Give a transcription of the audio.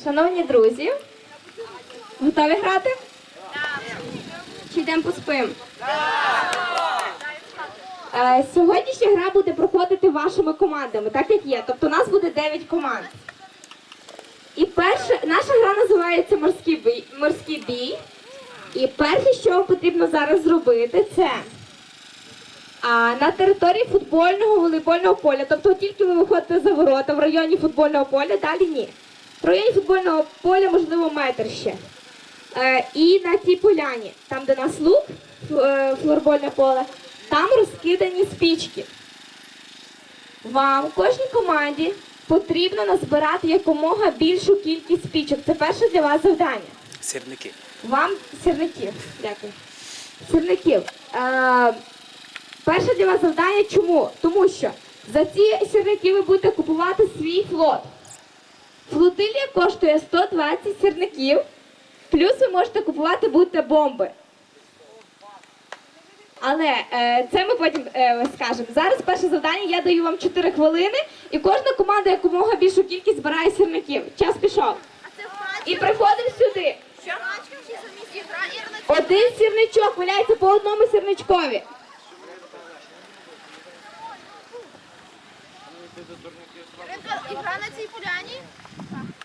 Шановні друзі, готові грати? Чи йдемо поспим? Е, Сьогоднішня гра буде проходити вашими командами, так як є. Тобто у нас буде 9 команд. І перше, наша гра називається Морський бій. Морський бій. І перше, що вам потрібно зараз зробити, це а, на території футбольного волейбольного поля, тобто тільки ви виходите за ворота в районі футбольного поля, далі ні. Районі футбольного поля, можливо, метр ще. Е, і на цій поляні, там, де нас лук, е, флорбольне поле, там розкидані спічки. Вам, кожній команді, потрібно назбирати якомога більшу кількість спічок. Це перше для вас завдання. Сірники. Вам сірників. Дякую. Сірників. Е, перше для вас завдання чому? Тому що за ці сірники ви будете купувати свій флот. Флотилія коштує 120 сірників, плюс ви можете купувати будете бомби. Але е, це ми потім е, скажемо. Зараз перше завдання я даю вам 4 хвилини, і кожна команда якомога більшу кількість збирає сірників. Час пішов. І приходимо сюди. Один сірничок валяється по одному сірничкові. Ігра на цій поляні?